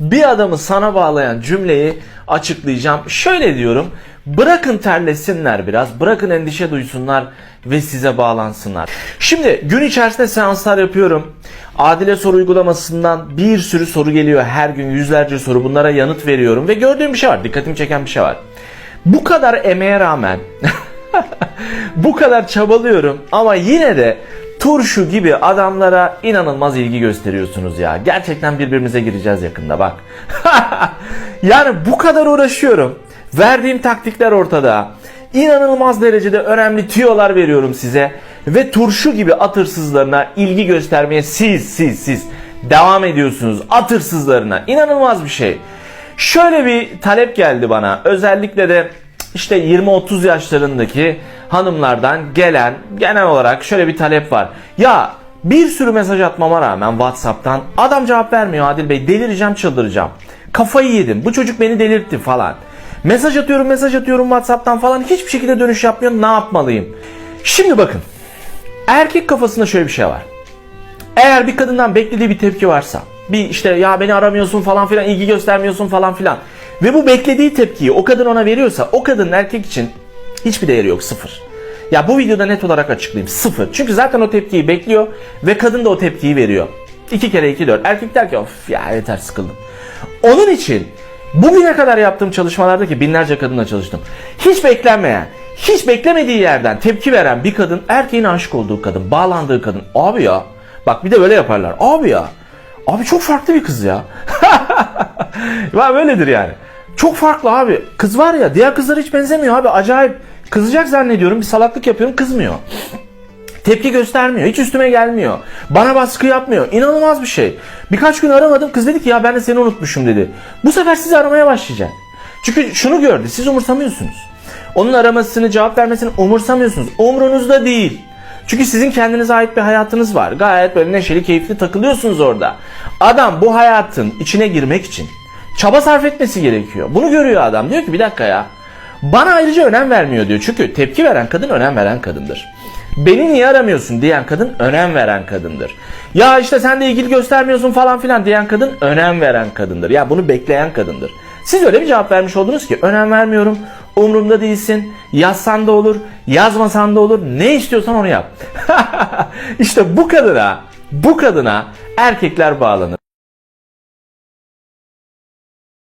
bir adamı sana bağlayan cümleyi açıklayacağım. Şöyle diyorum. Bırakın terlesinler biraz. Bırakın endişe duysunlar ve size bağlansınlar. Şimdi gün içerisinde seanslar yapıyorum. Adile soru uygulamasından bir sürü soru geliyor. Her gün yüzlerce soru. Bunlara yanıt veriyorum. Ve gördüğüm bir şey var. Dikkatimi çeken bir şey var. Bu kadar emeğe rağmen bu kadar çabalıyorum ama yine de turşu gibi adamlara inanılmaz ilgi gösteriyorsunuz ya. Gerçekten birbirimize gireceğiz yakında bak. yani bu kadar uğraşıyorum. Verdiğim taktikler ortada. İnanılmaz derecede önemli tüyolar veriyorum size. Ve turşu gibi atırsızlarına ilgi göstermeye siz siz siz devam ediyorsunuz. Atırsızlarına. İnanılmaz bir şey. Şöyle bir talep geldi bana. Özellikle de işte 20-30 yaşlarındaki hanımlardan gelen genel olarak şöyle bir talep var. Ya bir sürü mesaj atmama rağmen WhatsApp'tan adam cevap vermiyor Adil Bey delireceğim çıldıracağım. Kafayı yedim bu çocuk beni delirtti falan. Mesaj atıyorum mesaj atıyorum WhatsApp'tan falan hiçbir şekilde dönüş yapmıyor ne yapmalıyım? Şimdi bakın erkek kafasında şöyle bir şey var. Eğer bir kadından beklediği bir tepki varsa bir işte ya beni aramıyorsun falan filan ilgi göstermiyorsun falan filan ve bu beklediği tepkiyi o kadın ona veriyorsa o kadının erkek için hiçbir değeri yok sıfır. Ya bu videoda net olarak açıklayayım sıfır. Çünkü zaten o tepkiyi bekliyor ve kadın da o tepkiyi veriyor. İki kere iki dört. Erkek der ki of ya yeter sıkıldım. Onun için bugüne kadar yaptığım çalışmalarda ki binlerce kadınla çalıştım. Hiç beklenmeyen, hiç beklemediği yerden tepki veren bir kadın erkeğin aşık olduğu kadın, bağlandığı kadın. Abi ya bak bir de böyle yaparlar. Abi ya Abi çok farklı bir kız ya. ya böyledir yani. Çok farklı abi. Kız var ya diğer kızlara hiç benzemiyor abi. Acayip kızacak zannediyorum. Bir salaklık yapıyorum kızmıyor. Tepki göstermiyor. Hiç üstüme gelmiyor. Bana baskı yapmıyor. İnanılmaz bir şey. Birkaç gün aramadım. Kız dedi ki ya ben de seni unutmuşum dedi. Bu sefer sizi aramaya başlayacak. Çünkü şunu gördü. Siz umursamıyorsunuz. Onun aramasını, cevap vermesini umursamıyorsunuz. Umrunuzda değil. Çünkü sizin kendinize ait bir hayatınız var. Gayet böyle neşeli, keyifli takılıyorsunuz orada. Adam bu hayatın içine girmek için çaba sarf etmesi gerekiyor. Bunu görüyor adam. Diyor ki bir dakika ya. Bana ayrıca önem vermiyor diyor. Çünkü tepki veren kadın önem veren kadındır. Beni niye aramıyorsun diyen kadın önem veren kadındır. Ya işte sen de ilgili göstermiyorsun falan filan diyen kadın önem veren kadındır. Ya bunu bekleyen kadındır. Siz öyle bir cevap vermiş oldunuz ki önem vermiyorum, umurumda değilsin, yazsan da olur, yazmasan da olur, ne istiyorsan onu yap. işte bu kadına, bu kadına erkekler bağlanır.